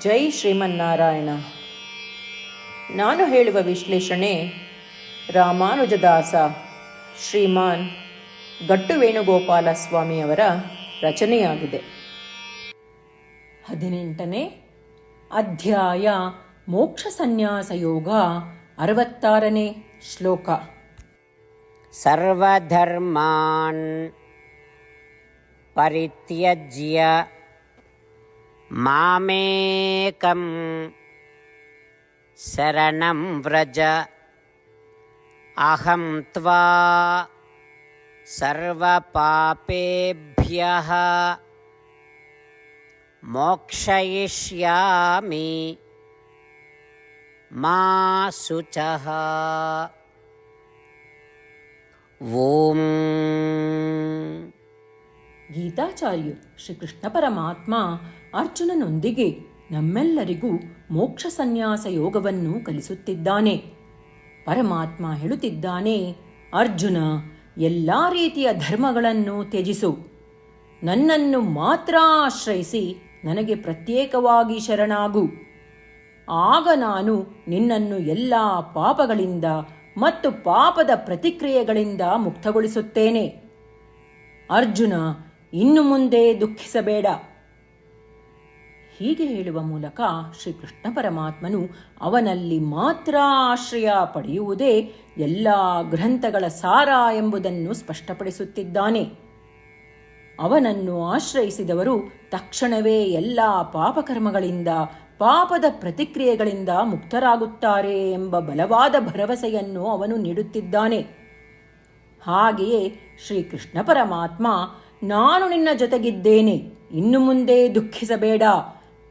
ಜೈ ಶ್ರೀಮನ್ನಾರಾಯಣ. ನಾನು ಹೇಳುವ ವಿಶ್ಲೇಷಣೆ ರಾಮಾನುಜದಾಸ ಶ್ರೀಮಾನ್ ಗಟ್ಟು ವೇಣುಗೋಪಾಲ ಸ್ವಾಮಿಯವರ ರಚನೆಯಾಗಿದೆ. ಹದಿನೆಂಟನೇ ಅಧ್ಯಾಯ ಮೋಕ್ಷ ಸನ್ಯಾಸ ಯೋಗ ಅರವತ್ತಾರನೇ ಶ್ಲೋಕ. ಸರ್ವಧರ್ಮಾನ್ ಪರಿತ್ಯಜ್ಯ मामेकं शरणं व्रज। अहं त्वा सर्वपापेभ्यः मोक्षयिष्यामि। मा शुचः। ಓಂ ಗೀತಾಚಾರ್ಯು ಶ್ರೀಕೃಷ್ಣ ಪರಮಾತ್ಮ ಅರ್ಜುನನೊಂದಿಗೆ ನಮ್ಮೆಲ್ಲರಿಗೂ ಮೋಕ್ಷ ಸನ್ಯಾಸ ಯೋಗವನ್ನು ಕಲಿಸುತ್ತಿದ್ದಾನೆ. ಪರಮಾತ್ಮ ಹೇಳುತ್ತಿದ್ದಾನೆ, ಅರ್ಜುನ, ಎಲ್ಲ ರೀತಿಯ ಧರ್ಮಗಳನ್ನು ತ್ಯಜಿಸು. ನನ್ನನ್ನು ಮಾತ್ರ ಆಶ್ರಯಿಸಿ ನನಗೆ ಪ್ರತ್ಯೇಕವಾಗಿ ಶರಣಾಗು. ಆಗ ನಾನು ನಿನ್ನನ್ನು ಎಲ್ಲ ಪಾಪಗಳಿಂದ ಮತ್ತು ಪಾಪದ ಪ್ರತಿಕ್ರಿಯೆಗಳಿಂದ ಮುಕ್ತಗೊಳಿಸುತ್ತೇನೆ. ಅರ್ಜುನ ಇನ್ನು ಮುಂದೆ ದುಃಖಿಸಬೇಡ. ಹೀಗೆ ಹೇಳುವ ಮೂಲಕ ಶ್ರೀಕೃಷ್ಣ ಪರಮಾತ್ಮನು ಅವನಲ್ಲಿ ಮಾತ್ರ ಆಶ್ರಯ ಪಡೆಯುವುದೇ ಎಲ್ಲ ಗ್ರಂಥಗಳ ಸಾರ ಎಂಬುದನ್ನು ಸ್ಪಷ್ಟಪಡಿಸುತ್ತಿದ್ದಾನೆ. ಅವನನ್ನು ಆಶ್ರಯಿಸಿದವರು ತಕ್ಷಣವೇ ಎಲ್ಲ ಪಾಪಕರ್ಮಗಳಿಂದ, ಪಾಪದ ಪ್ರತಿಕ್ರಿಯೆಗಳಿಂದ ಮುಕ್ತರಾಗುತ್ತಾರೆ ಎಂಬ ಬಲವಾದ ಭರವಸೆಯನ್ನು ಅವನು ನೀಡುತ್ತಿದ್ದಾನೆ. ಹಾಗೆಯೇ ಶ್ರೀಕೃಷ್ಣ ಪರಮಾತ್ಮ ನಾನು ನಿನ್ನ ಜೊತೆಗಿದ್ದೇನೆ, ಇನ್ನು ಮುಂದೆ ದುಃಖಿಸಬೇಡ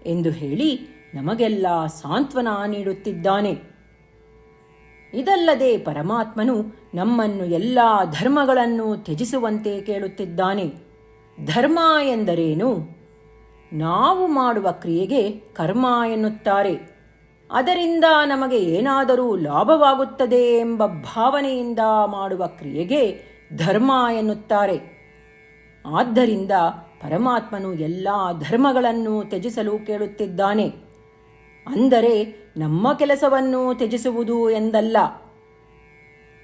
ಎಂದು ಹೇಳಿ ನಮಗೆಲ್ಲ ಸಾಂತ್ವನ ನೀಡುತ್ತಿದ್ದಾನೆ. ಇದಲ್ಲದೆ ಪರಮಾತ್ಮನು ನಮ್ಮನ್ನು ಎಲ್ಲ ಧರ್ಮಗಳನ್ನು ತ್ಯಜಿಸುವಂತೆ ಕೇಳುತ್ತಿದ್ದಾನೆ. ಧರ್ಮ ಎಂದರೇನು? ನಾವು ಮಾಡುವ ಕ್ರಿಯೆಗೆ ಕರ್ಮ ಎನ್ನುತ್ತಾರೆ. ಅದರಿಂದ ನಮಗೆ ಏನಾದರೂ ಲಾಭವಾಗುತ್ತದೆ ಎಂಬ ಭಾವನೆಯಿಂದ ಮಾಡುವ ಕ್ರಿಯೆಗೆ ಧರ್ಮ ಎನ್ನುತ್ತಾರೆ. ಆದ್ದರಿಂದ ಪರಮಾತ್ಮನು ಎಲ್ಲ ಧರ್ಮಗಳನ್ನು ತ್ಯಜಿಸಲು ಕೇಳುತ್ತಿದ್ದಾನೆ. ಅಂದರೆ ನಮ್ಮ ಕೆಲಸವನ್ನು ತ್ಯಜಿಸುವುದು ಎಂದಲ್ಲ.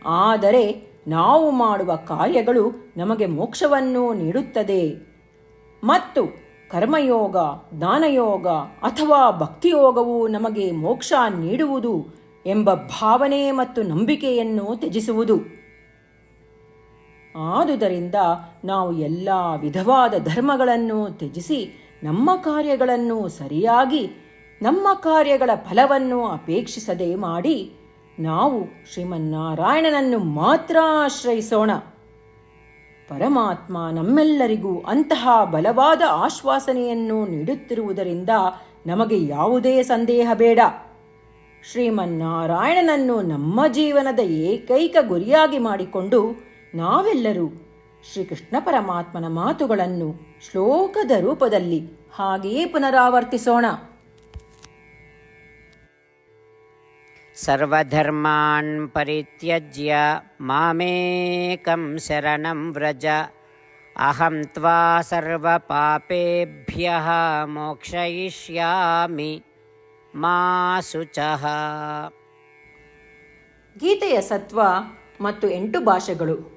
ಆದರೆ ನಾವು ಮಾಡುವ ಕಾರ್ಯಗಳು ನಮಗೆ ಮೋಕ್ಷವನ್ನು ನೀಡುತ್ತದೆ. ಮತ್ತು ಕರ್ಮಯೋಗ, ದಾನಯೋಗ ಅಥವಾ ಭಕ್ತಿಯೋಗವು ನಮಗೆ ಮೋಕ್ಷ ನೀಡುವುದು ಎಂಬ ಭಾವನೆ ಮತ್ತು ನಂಬಿಕೆಯನ್ನು ತ್ಯಜಿಸುವುದು. ಆದುದರಿಂದ ನಾವು ಎಲ್ಲ ವಿಧವಾದ ಧರ್ಮಗಳನ್ನು ತ್ಯಜಿಸಿ ನಮ್ಮ ಕಾರ್ಯಗಳನ್ನು ಸರಿಯಾಗಿ, ನಮ್ಮ ಕಾರ್ಯಗಳ ಫಲವನ್ನು ಅಪೇಕ್ಷಿಸದೆ ಮಾಡಿ ನಾವು ಶ್ರೀಮನ್ನಾರಾಯಣನನ್ನು ಮಾತ್ರ ಆಶ್ರಯಿಸೋಣ. ಪರಮಾತ್ಮ ನಮ್ಮೆಲ್ಲರಿಗೂ ಅಂತಹ ಬಲವಾದ ಆಶ್ವಾಸನೆಯನ್ನು ನೀಡುತ್ತಿರುವುದರಿಂದ ನಮಗೆ ಯಾವುದೇ ಸಂದೇಹ ಬೇಡ. ಶ್ರೀಮನ್ನಾರಾಯಣನನ್ನು ನಮ್ಮ ಜೀವನದ ಏಕೈಕ ಗುರಿಯಾಗಿ ಮಾಡಿಕೊಂಡು ನಾವೆಲ್ಲರೂ ಶ್ರೀಕೃಷ್ಣ ಪರಮಾತ್ಮನ ಮಾತುಗಳನ್ನು ಶ್ಲೋಕದ ರೂಪದಲ್ಲಿ ಹಾಗೆಯೇ ಪುನರಾವರ್ತಿಸೋಣ. ಸರ್ವಧರ್ಮಾನ್ ಪರಿತ್ಯಜ್ಯ ಮಾಮೇಕಂ ಶರಣಂ ವ್ರಜ ಅಹಂ ತ್ವಾ ಸರ್ವಪಾಪೇಭ್ಯ ಮೋಕ್ಷಯಿಷ್ಯಾಮಿ ಮಾಸುಚಃ ಗೀತೆಯ ಸತ್ವ ಮತ್ತು ಎಂಟು ಭಾಷೆಗಳು.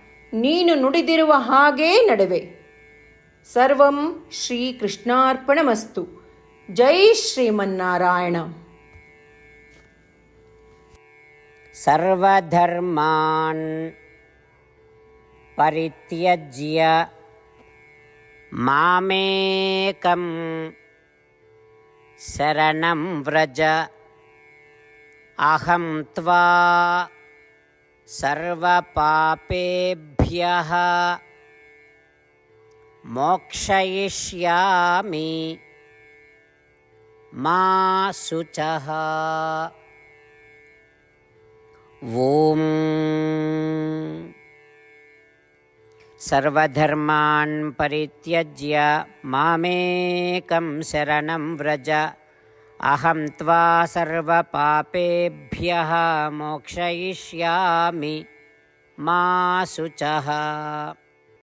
ನೀನು ನುಡಿದಿರುವ ಹಾಗೇ ನಡುವೆ ಸರ್ವಂ ಶ್ರೀಕೃಷ್ಣಾರ್ಪಣಮಸ್ತು ಜೈ ಶ್ರೀಮನ್ನಾರಾಯಣ सर्वधर्मान् परित्यज्य मामेकं शरणं व्रज अहं त्वा सर्वपापेभ्यः मोक्षयिष्यामि मा शुचः। ॐ सर्वधर्मान् परित्यज्य मामेकं शरणं व्रज अहं त्वा सर्वपापेभ्यः मोक्षयिष्यामि। मा शुचः